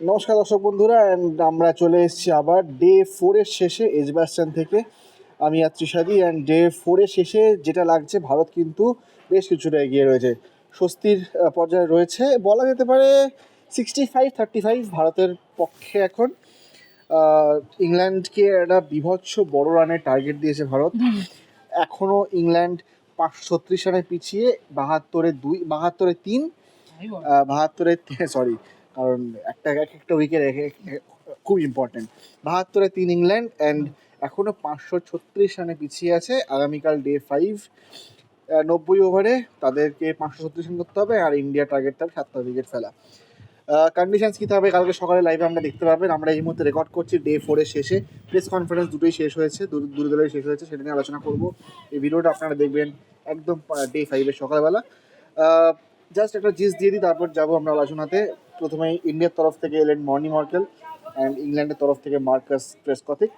নমস্কার দর্শক বন্ধুরা অ্যান্ড আমরা চলে এসেছি আবার ডে ফোরের শেষে এজবাস্টান থেকে। আমি আর ত্রিশাদি অ্যান্ড ডে ফোরের শেষে যেটা লাগছে ভারত কিন্তু বেশ কিছুটা এগিয়ে রয়েছে। স্বস্তির পর্যায়ে রয়েছে বলা যেতে পারে সিক্সটি ফাইভ থার্টি ফাইভ ভারতের পক্ষে এখন। ইংল্যান্ডকে একটা বিভৎস বড় রানের টার্গেট দিয়েছে ভারত। এখনও ইংল্যান্ড পাঁচশো ছত্রিশ রানে পিছিয়ে বাহাত্তরে দুই বাহাত্তরে তিন বাহাত্তরে সরি কারণ একটা এক একটা উইকেট খুব ইম্পর্টেন্ট বাহাত্তরে তিন ইংল্যান্ড অ্যান্ড এখনও পাঁচশো ছত্রিশ রানে পিছিয়ে আছে। আগামীকাল ডে ফাইভ নব্বই ওভারে তাদেরকে পাঁচশো ছত্রিশ রান করতে হবে আর ইন্ডিয়া টার্গেট থাকবে সাতটা উইকেট ফেলা। কন্ডিশনস কী থাকবে? কালকে সকালে লাইভে আমরা দেখতে পাবেন। আমরা এই মুহূর্তে রেকর্ড করছি ডে ফোরের শেষে। প্রেস কনফারেন্স দুটোই শেষ হয়েছে, দু- দলের শেষ হয়েছে, সেটা নিয়ে আলোচনা করব। এই ভিডিওটা আপনারা দেখবেন একদম ডে ফাইভের সকালবেলা। জাস্ট একটা জিস দিয়ে দিই, তারপর যাব আমরা আলোচনাতে। প্রথমে ইন্ডিয়ার তরফ থেকে এলেন মর্নি মার্কেল অ্যান্ড ইংল্যান্ডের তরফ থেকে মার্কাস প্রেসকথিক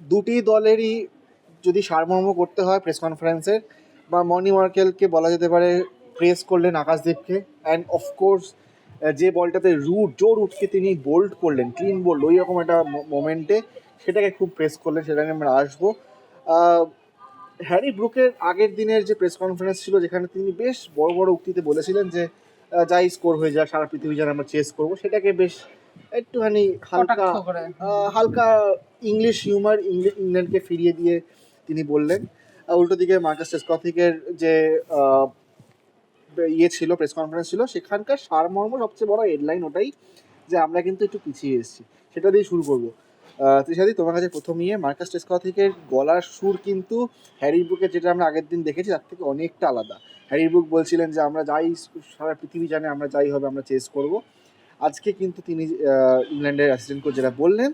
দুটি দলেরই যদি সারমর্ম করতে হয় প্রেস কনফারেন্সের বা মর্নি মার্কেলকে বলা যেতে পারে প্রেস করলেন আকাশদীপকে। অ্যান্ড অফকোর্স যে বলটাতে রুট জোর রুটকে তিনি বোল্ড করলেন, ক্লিন বোল্ড, ওই রকম একটা মোমেন্টে সেটাকে খুব প্রেস করলেন, সেটা নিয়ে আমরা আসব। হ্যারি ব্রুকের আগের দিনের যে প্রেস কনফারেন্স ছিল, যেখানে তিনি বেশ বড় বড় উক্তিতে বলেছিলেন যে যাই স্কোর হয়ে যায় সারা পৃথিবী যেন আমরা চেস করব সেটাকে বেশ একটুখানি হালকা হালকা ইংলিশ হিউমার ইংল্যান্ডকে ফিরিয়ে দিয়ে তিনি বললেন। উল্টো দিকে মার্কাস টেস্কথিকের যে আহ, ইয়ে ছিল প্রেস কনফারেন্স ছিল সেখানকার সারমর্ম সবচেয়ে বড় হেডলাইন ওটাই যে আমরা কিন্তু একটু পিছিয়ে এসেছি সেটা দিয়ে শুরু করব। তৃষাদি তোমার কাছে প্রথম ইয়ে মার্কাস টেস্কথিকের গলার সুর কিন্তু হ্যারি বুকের যেটা আমরা আগের দিন দেখেছি তার থেকে অনেকটা আলাদা। হ্যারি বুক বলছিলেন যে আমরা যাই সারা পৃথিবী জানে আমরা যাই হবে আমরা চেস করব। আজকে কিন্তু তিনি ইংল্যান্ডের অ্যাসিস্ট্যান্ট কোচ যেটা বললেন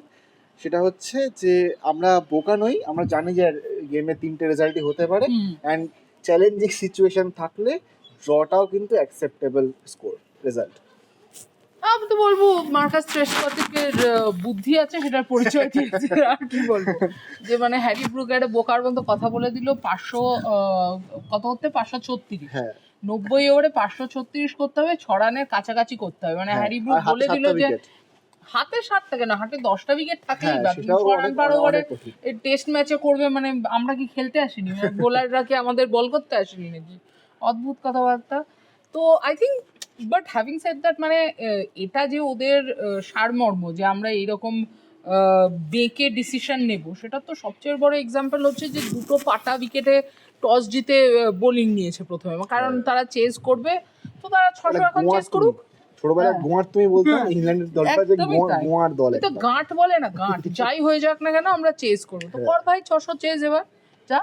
সেটা হচ্ছে যে আমরা বোকা নই আমরা জানি যে গেমে তিনটে রেজাল্টই হতে পারে অ্যান্ড চ্যালেঞ্জিং সিচুয়েশন থাকলে ড্রটাও কিন্তু অ্যাকসেপ্টেবল স্কোর রেজাল্ট আমি তো বলব মার্কাস ট্রেসকথিকের বুদ্ধি আছে সেটার পরিচয় দিয়েছে। আর কি বলব? যে মানে হ্যারি ব্রুক একটা বোকার মতো কথা বলে দিল পাঁচশো কত হতে? পাঁচশো ছত্রিশ। হ্যাঁ। নব্বই ওভারে পাঁচশো ছত্রিশ করতে হবে ছ রানের কাছাকাছি করতে হবে। মানে হ্যাঁ, হ্যারি ব্রুক বলে দিল যে। হাতে সাতটা কেন হাতে দশটা উইকেট থাকেই বা সেটাও ছ রান অনেক- বারো ওভারে টেস্ট ম্যাচে করবে মানে আমরা কি খেলতে আসিনি? বোলাররা কি আমাদের বল করতে আসেনি নাকি? অদ্ভুত কথাবার্তা। তো I think but having said that মানে এটা যে ওদের সারমর্ম যে আমরা এইরকম বেঁকে ডিসিশন নেব সেটা তো সবচেয়ে বড় এক্সাম্পল হচ্ছে যে দুটো পাটা উইকেটে টস জিতে বোলিং নিয়েছে প্রথমে। কারণ তারা চেস করবে তো তারা ছশো মানে এখন চেস করুক। ছোটবেলায় হ্যাঁ। গোয়ার তুমি বলতো ইংল্যান্ডের দলটা যে। গোয়ার দল তো গাঁট বলে না গাঁট। যাই হয়ে যাক না কেন আমরা চেস করব। তো হ্যাঁ। কর ভাই ছশো চেস এবার যা।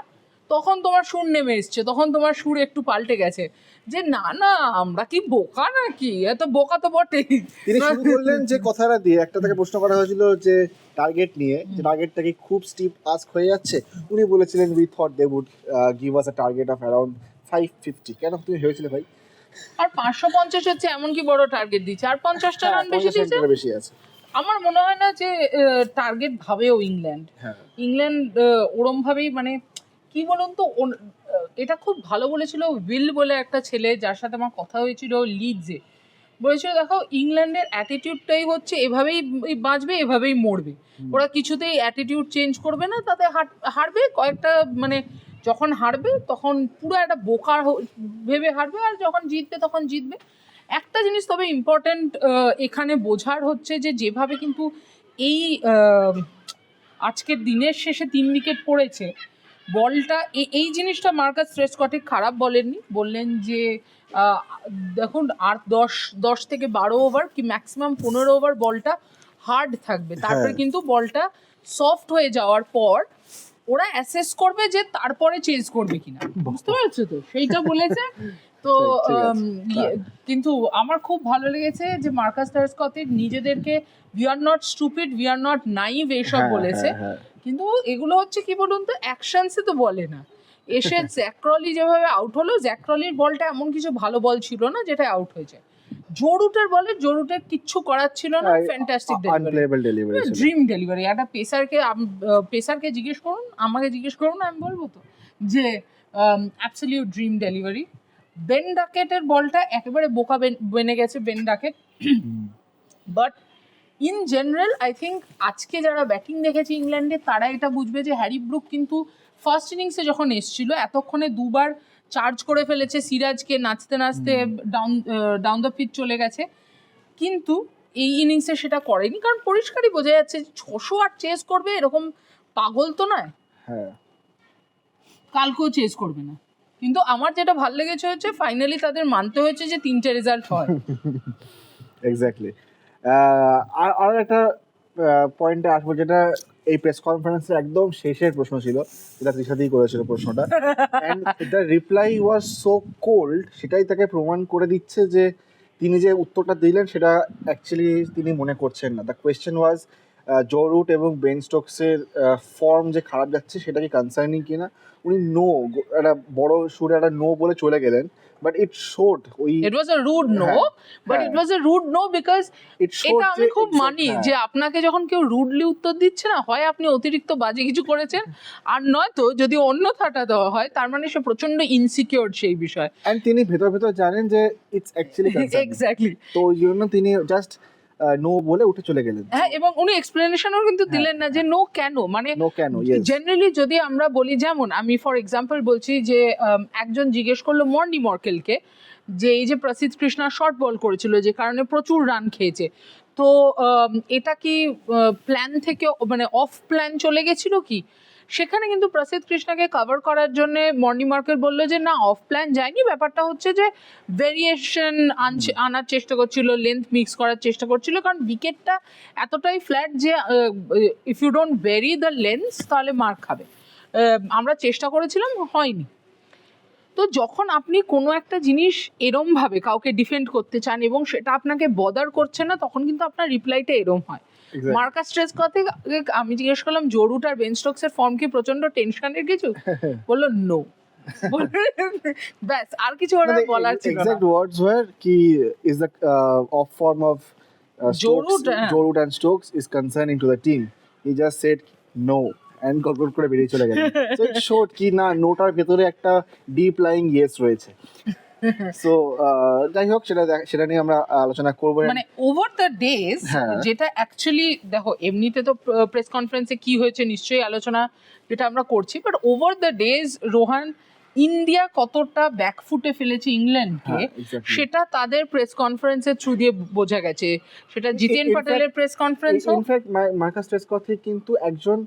তখন তোমার সুর নেমে এসছে তখন তোমার সুর একটু পাল্টে গেছে। যে না না আমরা কি বোকা নাকি? এত বোকা তো বটেই। তিনি শুরু করলেন যে কথাটা দিয়ে একটা তাকে প্রশ্ন করা হয়েছিল যে টার্গেট নিয়ে যে টার্গেটটা কি খুব স্টিপ আস্ক হয়ে যাচ্ছে? উনি বলেছিলেন we thought they would give us a target of around five fifty কেন? তুমি ভেবেছিলে ভাই? আর পাঁচশো পঞ্চাশ হচ্ছে এমন কি বড় টার্গেট দিচ্ছে? আর পঞ্চাশটা হ্যাঁ, রান বেশি পঞ্চাশ দিয়েছে? বেশি আছে। আমার মনে হয় না যে টার্গেট ভাবেও ইংল্যান্ড হ্যাঁ। ইংল্যান্ড ওরম ভাবেই মানে কি বলুন তো এটা খুব ভালো বলেছিল উইল বলে একটা ছেলে যার সাথে আমার কথা হয়েছিল লিডসে। বলেছিল দেখো ইংল্যান্ডের অ্যাটিটিউডটাই হচ্ছে এভাবেই বাঁচবে এভাবেই মরবে। ওরা কিছুতেই অ্যাটিটিউড চেঞ্জ করবে না তাতে হারবে কয়েকটা মানে যখন হারবে তখন পুরো একটা বোকার ভেবে হারবে আর যখন জিতবে তখন জিতবে। একটা জিনিস তবে ইম্পর্ট্যান্ট এখানে বোঝার হচ্ছে যে যেভাবে কিন্তু এই আজকের দিনের শেষে তিন উইকেট পড়েছে বলটা এই জিনিসটা মার্কাস স্ট্রেসকটিক খারাপ বলেননি। বললেন যে দেখুন আর দশ দশ থেকে বারো ওভার কি ম্যাক্সিমাম পনেরো ওভার বলটা হার্ড থাকবে। তারপরে হ্যাঁ। কিন্তু বলটা সফট হয়ে যাওয়ার পর ওরা অ্যাসেস করবে যে তারপরে চেঞ্জ করবে কিনা। বুঝতে পারছ তো? সেইটা বলেছে। তো ইয়ে, কিন্তু আমার খুব ভালো লেগেছে যে মার্কাস টার্সকথিক নিজেদেরকে we are not stupid we are not naive এইসব হ্যাঁ, বলেছে। হ্যাঁ, হ্যাঁ। কিন্তু এগুলো হচ্ছে কি বলুন তো অ্যাকশনসে তো বলে না। এসে জ্যাক্রলি যেভাবে আউট হলো জ্যাক্রলির বলটা এমন কিছু ভালো বল ছিল না যেটা আউট হয়েছে জরুটের বলে জরুটের কিচ্ছু করার ছিল না ফ্যান্টাস্টিক ডেলিভারি। ড্রিম ডেলিভারি একটা পেসারকে পেসারকে জিজ্ঞেস করুন আমাকে জিজ্ঞেস করুন আমি বলব তো যে অ্যাবসলিউট ড্রিম ডেলিভারি বেন ডাকেটের বলটা একেবারে বোকা বেনে গেছে Ben Duckett but in general I think আজকে যারা ব্যাটিং দেখেছে ইংল্যান্ডে তারা এটা বুঝবে যে হ্যারি ব্রুক কিন্তু ফার্স্ট ইনিংসে যখন এসছিল এতক্ষণে দুবার চার্জ করে ফেলেছে সিরাজকে নাচতে নাচতে ডাউন ডাউন দ্য পিচ চলে গেছে। কিন্তু এই ইনিংসে সেটা করেনি কারণ পরিষ্কারই বোঝা যাচ্ছে যে ছশো আর চেস করবে এরকম পাগল তো নয়। হ্যাঁ। কালকেও চেস করবে না। কিন্তু আমার যেটা ভালো লেগেছে হচ্ছে ফাইনালি তাদের মানতে হয়েছে যে তিনটে রেজাল্ট হয়। এক্স্যাক্টলি আর আর একটা পয়েন্টে আসব যেটা এই প্রেস কনফারেন্সের একদম শেষের প্রশ্ন ছিল, যেটা তৃষাদি করেছিল প্রশ্নটা। এটা রিপ্লাই ওয়াজ সো কোল্ড সেটাই তাকে প্রমাণ করে দিচ্ছে যে তিনি যে উত্তরটা দিলেন, সেটা অ্যাকচুয়ালি তিনি মনে করছেন না। The question was Joe Root এবং বেন স্টোকসের ফর্ম যে খারাপ যাচ্ছে সেটা কি কনসার্নিং কিনা? উনি নো একটা বড় সুরে একটা নো বলে চলে গেলেন বাট ইট শোড ওই it was a rude no হ্যাঁ, বাট হ্যাঁ। It was a rude no because it এটা আমি খুব মানি যে আপনাকে যখন কেউ রুডলি উত্তর দিচ্ছে না হয় আপনি অতিরিক্ত বাজে কিছু করেছেন আর নয়তো যদি অন্য থাটা দেওয়া হয় তার মানে সে প্রচণ্ড ইনসিকিউর সেই বিষয়ে। অ্যান্ড তিনি ভেতর ভেতর জানেন যে ইটস অ্যাকচুয়ালি এক্স্যাক্টলি তো ওই জন্য তিনি জাস্ট নো বলে উঠে চলে গেলেন। হ্যাঁ এবং উনি এক্সপ্লেনেশনও কিন্তু হ্যাঁ, দিলেন না যে নো কেন? মানে নো কেন জেনারেলি যদি আমরা বলি যেমন আমি ফর এক্সাম্পল বলছি যে একজন জিজ্ঞেস করল মর্নি মর্কেলকে যে এই যে প্রসিদ্ধ কৃষ্ণা শর্ট বল করেছিল যে কারণে প্রচুর রান খেয়েছে। তো এটা কি প্ল্যান থেকে মানে অফ প্ল্যান চলে গেছিল কি? সেখানে কিন্তু প্রসিদ্ধ কৃষ্ণাকে কভার করার জন্য মর্নি মার্কেল বলল যে না অফ প্ল্যান যায়নি ব্যাপারটা হচ্ছে যে ভেরিয়েশন আনার চেষ্টা করছিল লেন্থ মিক্স করার চেষ্টা করছিল। কারণ উইকেটটা এতটাই ফ্ল্যাট যে if you don't vary the lengths তাহলে মার্ক খাবে। আমরা চেষ্টা করেছিলাম হয়নি। তো যখন আপনি কোনো একটা জিনিস এরমভাবে কাউকে ডিফেন্ড করতে চান এবং সেটা আপনাকে বদার করছে না তখন কিন্তু আপনার রিপ্লাইটা এরম হয়। মার্কাস স্ট্রেস কথা আমি জিজ্ঞেস করলাম জরুট আর বেন স্টোকসের ফর্ম কি প্রচণ্ড টেনশনের কিছু? বলল নো ব্যাস আর কিছু ওরা বলার ছিল এক্সাক্ট ওয়ার্ডস ওয়্যার কি is the of form of হ্যাঁ। Joe Root and Stokes is concerning to the team he just said no and গটগট করে বেরিয়ে চলে গেলেন। সো ইট শোড কি না নোটার ভেতরে একটা ডিপ লাইং ইয়েস রয়েছে। সো যাই হোক সেটা সেটা নিয়ে আমরা আলোচনা করব। মানে ওভার দ্য ডেজ। যেটা অ্যাকচুয়ালি দেখো এমনিতে তো প্রেস কনফারেন্সে কি হয়েছে নিশ্চয়ই আলোচনা যেটা আমরা করছি but over the days Rohan India কতটা ব্যাকফুটে ফেলেছে ইংল্যান্ডকে হ্যাঁ, সেটা তাদের প্রেস কনফারেন্সের থ্রু দিয়ে বোঝা গেছে। সেটা Jiten পাটেলের press conference in fact Marcus Trescothick কিন্তু একজন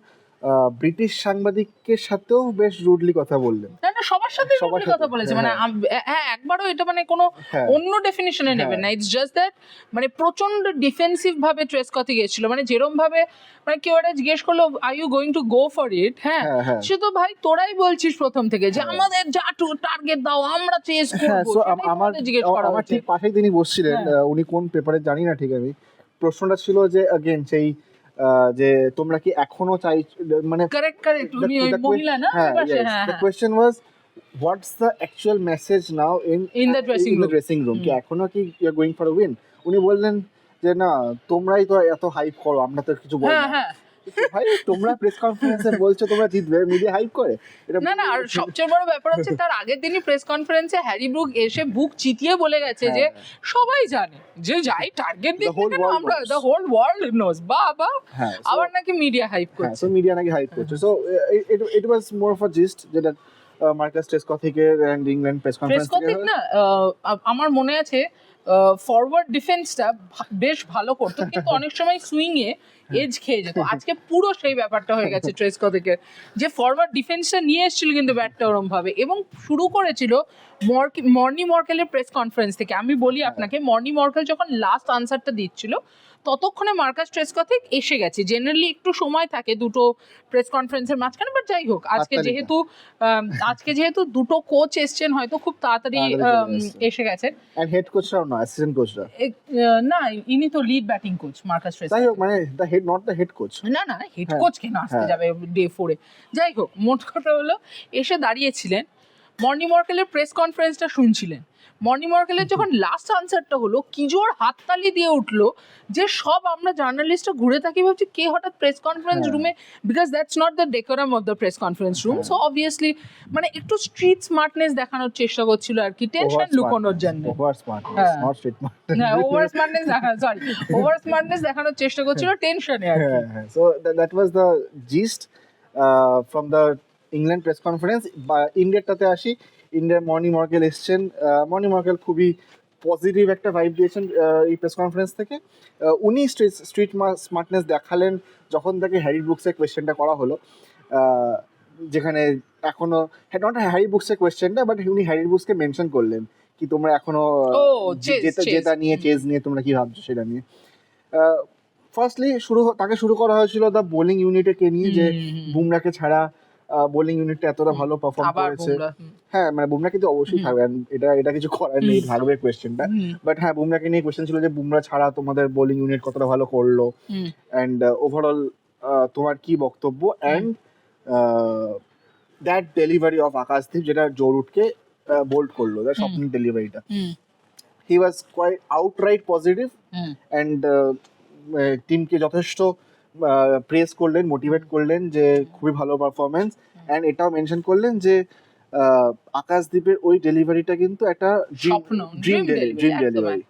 ব্রিটিশ সাংবাদিকের সাথেও বেশ রুডলি কথা বললেন না না সবার সাথে সবার সবার সাথে, কথা বলেছে মানে হ্যাঁ। আম- হ্যাঁ একবারও এটা মানে কোনো হ্যাঁ। অন্য ডেফিনেশনে নেবেন না হ্যাঁ। ইটস জাস্ট দ্যাট মানে প্রচন্ড ডিফেন্সিভ ভাবে ট্রেস কথা গিয়েছিল মানে যেরম ভাবে মানে কেউ একটা জিজ্ঞেস করলো are you going to go for it হ্যাঁ হ্যাঁ, হ্যাঁ। সে তো ভাই তোরাই বলছিস প্রথম থেকে যে হ্যাঁ। আমাদের যা টার্গেট দাও আমরা চেস হ্যাঁ করবো সো সেটাই আমার তোমাদের জিজ্ঞেস করা আমার হচ্ছে ঠিক পাশেই তিনি বসছিলেন হ্যাঁ। আহ, উনি কোন পেপারে জানি না ঠিক আমি প্রশ্নটা ছিল যে अगेन সেই আহ, যে তোমরা কি এখনও চাই মানে কারেক্ট কারেক্ট তুমি ওই মহিলা না? হ্যাঁ, the question was what's the actual message now what's the actual message now in In the dressing in the dressing room? কি হুম। এখনও কি you are going for win উনি বললেন যে না তোমরাই তো এত হাইপ করো আমরা তো কিছু বলি ভাই তোমরা প্রেস কনফারেন্সে বলছো তোমরা জিতবে মিডিয়া হাইপ করে। না না আর সবচেয়ে বড় ব্যাপার হচ্ছে তার আগের দিনই প্রেস কনফারেন্সে হ্যারি ব্রুক এসে বুক চিতিয়ে বলে গেছে যে হ্যাঁ। সবাই জানে যে যাই টার্গেট দিতে whole আমরা দ্য হোল ওয়ার্ল্ড নোজ বাবা হ্যাঁ আবার নাকি মিডিয়া হাইপ হ্যাঁ করছে। সো মিডিয়া নাকি হাইপ করছে। So it was more a gist যেটা মার্কাস টেসকথিকের এন্ড ইংল্যান্ড প্রেস কনফারেন্স কথিক না আমার মনে আছে ফরওয়ার্ড ডিফেন্সটা বেশ ভালো করতো। কিন্তু অনেক সময় সুইং এ এজ খেয়ে যেত। আজকে পুরো সেই ব্যাপারটা হয়ে গেছে ট্রেসকো থেকে। যে ফরওয়ার্ড ডিফেন্সটা নিয়ে এসেছিল কিন্তু ব্যাটটা ওরম ভাবে এবং শুরু করেছিল মর্নি মর্কেলের প্রেস কনফারেন্স থেকে। আমি বলি আপনাকে মর্নি মর্কেল যখন লাস্ট আনসারটা দিচ্ছিল ততক্ষণে মার্কাস ট্রেস কথিক এসে গেছে। জেনারেলি একটু সময় থাকে দুটো প্রেস কনফারেন্সের মাঝখানে বাট যাই হোক আজকে যেহেতু আজকে যেহেতু দুটো কোচ এসছেন হয়তো খুব তাড়াতাড়ি। এসে গেছেন এন্ড হেড কোচরাও না অ্যাসিস্ট্যান্ট কোচরা না ইনি তো lead batting coach Marcus Trescothick যাই হোক মানে the head not the head coach না না হেড হ্যাঁ, কোচ কেন আসতে হ্যাঁ। যাবে ডে ফোরে যাই হোক মোট কথা হলো এসে দাঁড়িয়েছিলেন মর্নি মর্কেলের প্রেস কনফারেন্সটা শুনছিলেন। মর্নি মর্কেলের যখন লাস্ট আনসারটা হলো কি জোর হাততালি দিয়ে উঠল যে সব আমরা জার্নালিস্টরা ঘুরে থাকি ভাবছি কে হঠাৎ প্রেস কনফারেন্স হ্যাঁ। রুমে because that's not the decorum of the press conference room হ্যাঁ। সো অবভিয়াসলি মানে একটু স্ট্রিট স্মার্টনেস দেখানোর চেষ্টা করছিল আর কি। টেনশন লুকোনোর জন্য। ওভার স্মার্ট হ্যাঁ। ওভার স্মার্টনেস দেখানো সরি ওভার স্মার্টনেস দেখানোর চেষ্টা করছিল টেনশনে আর কি। হ্যাঁ হ্যাঁ so that was the gist from the England press conference বা ইন্ডিয়াটাতে আসি ইন্ডিয়ার মর্নি মার্কেল এসছেন মর্নি মার্কেল খুবই পজিটিভ একটা ভাইব দিয়েছেন এই প্রেস কনফারেন্স থেকে। উনি স্ট্রিট স্ট্রিট স্মার্টনেস দেখালেন যখন তাকে হ্যারি বুকসের কোয়েশ্চেনটা করা হলো যেখানে এখনও নট হ্যারি বুকসের কোয়েশ্চেনটা বাট উনি হ্যারি বুকসকে মেনশন করলেন কি তোমরা এখনও আহ, ও, যে- chess, জেতা জেতা নিয়ে চেজ নিয়ে তোমরা কি ভাবছ সেটা নিয়ে। ফার্স্টলি শুরু তাকে শুরু করা হয়েছিল দ্য বোলিং ইউনিটকে নিয়ে যে। বুমরাকে ছাড়া বোলিং ইউনিটটা এতটা ভালো পারফর্ম করেছে। হ্যাঁ মানে বুমরা কিন্তু অবশ্যই থাকবে এটা এটা কিছু করার নেই। থাকবে কোয়েশ্চেনটা বাট হ্যাঁ বুমরাকে নিয়ে কোয়েশ্চেন ছিল যে বুমরা ছাড়া তোমাদের বোলিং ইউনিট কতটা ভালো করল। অ্যান্ড ওভারঅল তোমার কি বক্তব্য? And that delivery of Akashdeep যেটা জোরুটকে বোল্ড করল দ্যাট স্বপ্ন ডেলিভারিটা he was quite outright positive. And টিমকে যথেষ্ট প্রেস করলেন মোটিভেট করলেন যে খুবই ভালো পারফরমেন্স অ্যান্ড এটাও মেনশন করলেন যে আকাশদ্বীপের ওই ডেলিভারিটা কিন্তু একটা ড্রিম ডেলিভারি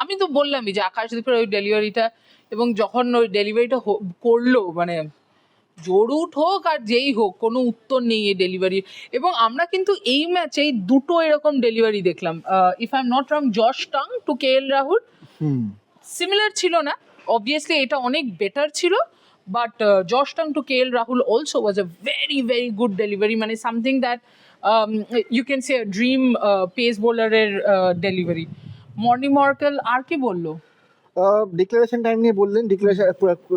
আমি তো বললামই যে আকাশদ্বীপের ওই ডেলিভারিটা এবং যখন ওই ডেলিভারিটা করল মানে জরুট হোক আর যেই হোক কোনো উত্তর নেই এই ডেলিভারি এবং আমরা কিন্তু এই ম্যাচেই দুটো এরকম ডেলিভারি দেখলাম। If I am not wrong Josh Tongue to K L Rahul similar ছিল না? অবভিয়াসলি এটা অনেক বেটার ছিল but Josh Tongue to K L Rahul also was a very very good delivery মানে something that you can say dream pace বোলারের delivery Morne Morkel আর কি বলল? Declaration time নিয়ে বললেন ডিক্লারেশন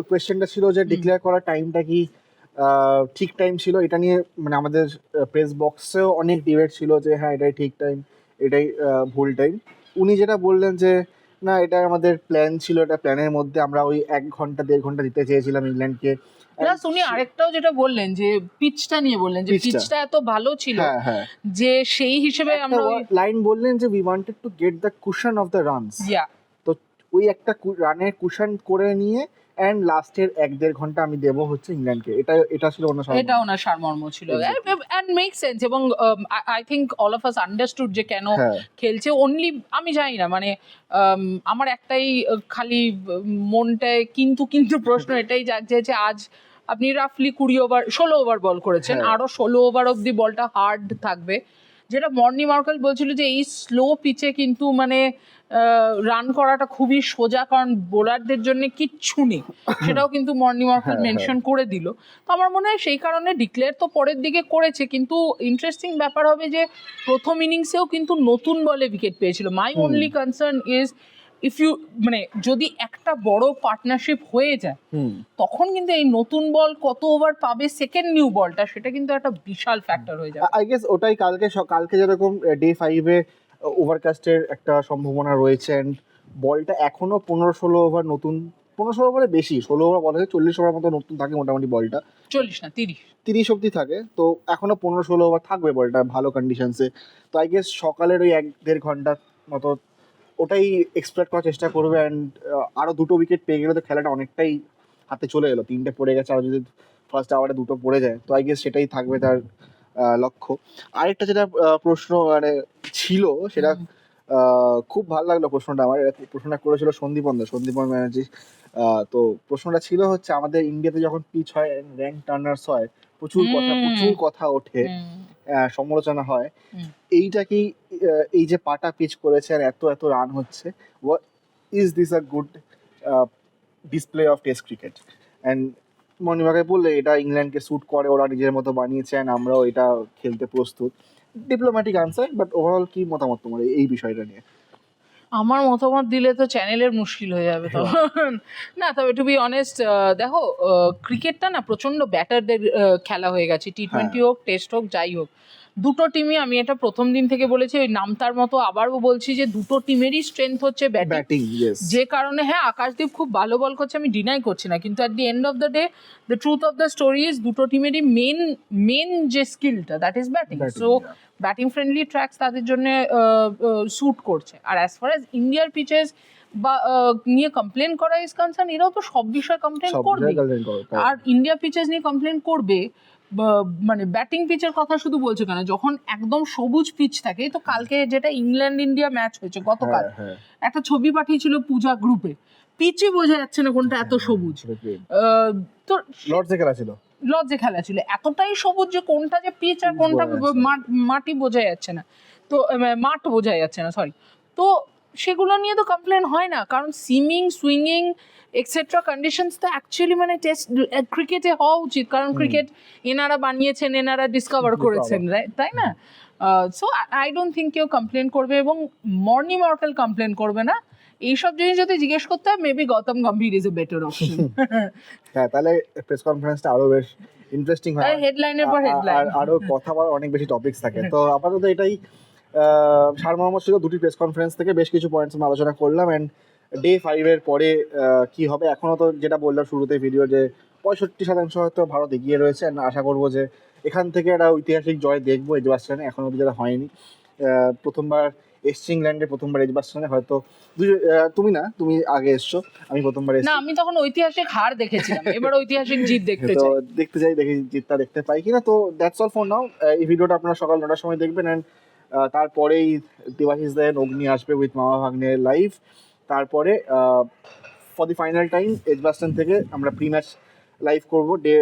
কোয়েশ্চেনটা ছিল যে ডিক্লেয়ার করার টাইমটা কি ঠিক টাইম ছিল? এটা নিয়ে মানে আমাদের প্রেস বক্সেও অনেক ডিবেট ছিল যে হ্যাঁ এটাই ঠিক টাইম এটাই ভুল টাইম উনি যেটা বললেন যে না এটা আমাদের প্ল্যান ছিল এটা প্ল্যানের মধ্যে আমরা ওই এক ঘণ্টা দেড় ঘণ্টা দিতে চেয়েছিলাম ইংল্যান্ডকে। প্লাস উনি আরেকটাও যেটা বললেন যে পিচটা নিয়ে বললেন যে পিচটা এত ভালো ছিল হ্যাঁ হ্যাঁ। যে সেই হিসেবে আমরা ওই- লাইন বললেন যে we wanted to get the cushion of the runs তো ওই একটা রানের কুশন করে নিয়ে অ্যান্ড লাস্টের এক দেড় ঘণ্টা আমি দেবো হচ্ছে ইংল্যান্ডকে। এটা এটা ছিল সব এটা ওনার সারমর্ম ছিল. অ্যান্ড মেক সেন্স এবং I think all of us understood যে কেন হ্যাঁ। খেলছে। অনলি আমি জানি না মানে um, আমার একটাই খালি উম, মনটায় কিন্তু কিন্তু প্রশ্ন এটাই জাগছে যে আজ আপনি রাফলি কুড়ি ওভার ষোলো ওভার বল করেছেন। হ্যাঁ। আরও ষোলো ওভার অব্দি বলটা হার্ড থাকবে। যেটা মর্নি মার্কাল বলছিল যে এই স্লো পিচে কিন্তু মানে রান করাটা খুবই সোজা কারণ বোলারদের জন্য কিচ্ছু নেই। সেটাও কিন্তু মর্নি মার্কেল মেনশন করে দিল। তো আমার মনে হয় সেই কারণে ডিক্লেয়ার তো পরের দিকে করেছে কিন্তু ইন্টারেস্টিং ব্যাপার হবে যে প্রথম ইনিংসেও কিন্তু নতুন বলে উইকেট পেয়েছিল। My only only concern is if you মানে যদি একটা বড় পার্টনারশিপ হয়ে যায় হুম। তখন কিন্তু এই নতুন বল কত ওভার পাবে সেকেন্ড নিউ বলটা সেটা কিন্তু একটা বিশাল ফ্যাক্টর হয়ে যাবে। আই গেস ওটাই কালকে কালকে যেরকম ডে ফাইভে ওভারকাস্টের একটা সম্ভাবনা রয়েছে বলটা এখনও পনেরো ষোলো ওভার নতুন পনেরো ষোলো ওভারে বেশি ষোলো ওভার বলা যায় চল্লিশ ওভার মতো নতুন থাকে মোটামুটি বলটা চল্লিশ না তিরিশ। তিরিশ অব্দি থাকে তো এখনও পনেরো ষোলো ওভার থাকবে বলটা ভালো কন্ডিশনসে তো আই গেস সকালের ওই এক দেড় ঘণ্টা মতো ওটাই এক্সপ্লেট করার চেষ্টা করবে অ্যান্ড আরও দুটো উইকেট পেয়ে গেলে তো খেলাটা অনেকটাই হাতে চলে এলো। তিনটে পড়ে গেছে আর যদি ফার্স্ট আওয়ারে দুটো পড়ে যায় তো আই গেস সেটাই থাকবে তার লক্ষ্য। আরেকটা যেটা প্রশ্ন মানে ছিল সেটা খুব ভালো লাগল প্রশ্নটা আমার। এটা প্রশ্নটা করেছিল সন্দীপন দা সন্দীপন ব্যানার্জি তো প্রশ্নটা ছিল হচ্ছে আমাদের ইন্ডিয়াতে যখন পিচ হয় র্যাঙ্ক টার্নার্স হয় প্রচুর কথা প্রচুর কথা ওঠে সমালোচনা হয়। এইটা কি এই যে পাটা পিচ করেছে আর এত এত রান হচ্ছে is this a good display of test cricket and মণিমাকে বললে এটা ইংল্যান্ডকে স্যুট করে ওরা নিজের মতো বানিয়েছে অ্যান্ড আমরাও এটা খেলতে প্রস্তুত। ডিপ্লোম্যাটিক আনসার বাট ওভারঅল কি মতামত তোমার এই বিষয়টা নিয়ে? আমার মতামত দিলে তো চ্যানেলের মুশকিল হয়ে যাবে তখন। না তবে টু বি অনেস্ট দেখো ক্রিকেটটা না প্রচণ্ড ব্যাটারদের খেলা হয়ে গেছে। টি টোয়েন্টি হোক টেস্ট হোক যাই হোক। দুটো টিমই আমি এটা প্রথম দিন থেকে বলেছি ওই নামতার মতো আবারও বলছি যে দুটো টিমেরই স্ট্রেংথ হচ্ছে ব্যাটিং যে কারণে হ্যাঁ আকাশদীপ খুব ভালো বল করছে আমি ডিনাই করছি না কিন্তু at the end of the day the truth of the story is দুটো টিমেরই মেন মেন যে স্কিলটা that is batting so batting friendly tracks তাদের জন্য স্যুট করছে। আর অ্যাজ ফার অ্যাজ ইন্ডিয়ার পিচেস বা নিয়ে কমপ্লেন করা ইজ কনসার্ন এরাও তো সব বিষয়ে কমপ্লেন করবে. আর ইন্ডিয়া পিচেস নিয়ে কমপ্লেন করবে মানে ব্যাটিং পিচের কথা শুধু বলছে কেন? যখন একদম সবুজ পিচ থাকে তো কালকে যেটা ইংল্যান্ড ইন্ডিয়া ম্যাচ হয়েছে গতকাল হ্যাঁ, হ্যাঁ, একটা ছবি পাঠিয়েছিল পূজা গ্রুপে পিচই বোঝা যাচ্ছে না কোনটা এত সবুজ। আহ, তো লর্ডসে খেলা ছিল। লজ্জে খেলা ছিল। এতটাই সবুজ যে কোনটা যে পিচ আর কোনটা মাটি বোঝা যাচ্ছে না। তো মাঠ বোঝা যাচ্ছে না সরি তো সেগুলো নিয়ে তো কমপ্লেন হয় না। কারণ সিমিং সুইঙ্গিং এক্সেট্রা কন্ডিশনস তো অ্যাকচুয়ালি মানে টেস্ট ক্রিকেটে হওয়া উচিত। কারণ ক্রিকেট এনারা বানিয়েছেন এনারা ডিসকভার করেছেন তাই না? সো আই ডোন্ট থিঙ্ক কেউ কমপ্লেন করবে এবং মর্নি মার্কেল কমপ্লেন করবে না। এইসব জিনিস যদি জিজ্ঞেস করতে হয় maybe Gautam Gambhir is a better option হ্যাঁ তাহলে প্রেস কনফারেন্সটা আরও বেশ ইন্টারেস্টিং হয়। হেডলাইনের পর হেডলাইন আর কথা বলার অনেক বেশি টপিকস থাকে। তো আপাতত এটাই সারমর্ম ছিল দুটি প্রেস কনফারেন্স থেকে বেশ কিছু পয়েন্টস আমরা আলোচনা করলাম অ্যান্ড ডে ফাইভের পরে কি হবে? এখনও তো যেটা বললাম শুরুতে ভিডিও যে পঁয়ষট্টি শতাংশ হয়তো ভারত এগিয়ে রয়েছে আশা করব যে এখান থেকে একটা ঐতিহাসিক জয় দেখব এজবাস্টানে এখনও অব্দি যেটা হয়নি। প্রথমবার এসছি ইংল্যান্ডে প্রথমবার এজবাস্টানে হয়তো তুমি না? তুমি আগে এসছো। আমি প্রথমবার না এসছি আমি তখন ঐতিহাসিক হার দেখেছিলাম। এবার ঐতিহাসিক জিত দেখতে চাই। দেখতে চাই দেখি জিতটা দেখতে পাই কিনা। তো দ্যাটস অল ফর নাও এই ভিডিওটা আপনারা সকাল নটার সময় দেখবেন অ্যান্ড তারপরেই দেবাশিস দেন অগ্নি আসবে উইথ মামা ভাগ্নের লাইভ তারপরে for the final time Edgbaston থেকে আমরা প্রি ম্যাচ লাইভ করব ডে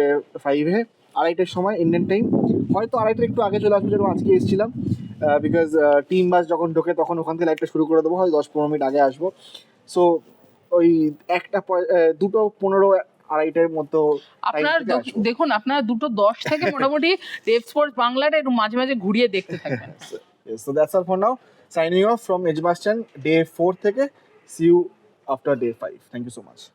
ফাইভে আড়াইটার সময় ইন্ডিয়ান টাইম হয়তো আড়াইটার একটু আগে চলে আসব যেরকম আজকে এসেছিলাম। বিকজ টিম বাস যখন ঢোকে তখন ওখান থেকে লাইভটা শুরু করে দেবো। হয় দশ পনেরো মিনিট আগে আসব। সো ওই একটা দুটো পনেরো আড়াইটার মতো আপনার। দেখুন আপনার দুটো দশ থেকে মোটামুটি রেপ স্পোর্টস বাংলাটা একটু মাঝে মাঝে ঘুরিয়ে দেখতে থাকবেন। So that's all for now. Signing off from Edgebaston, day 4 থেকে. See you after day 5. Thank you so much.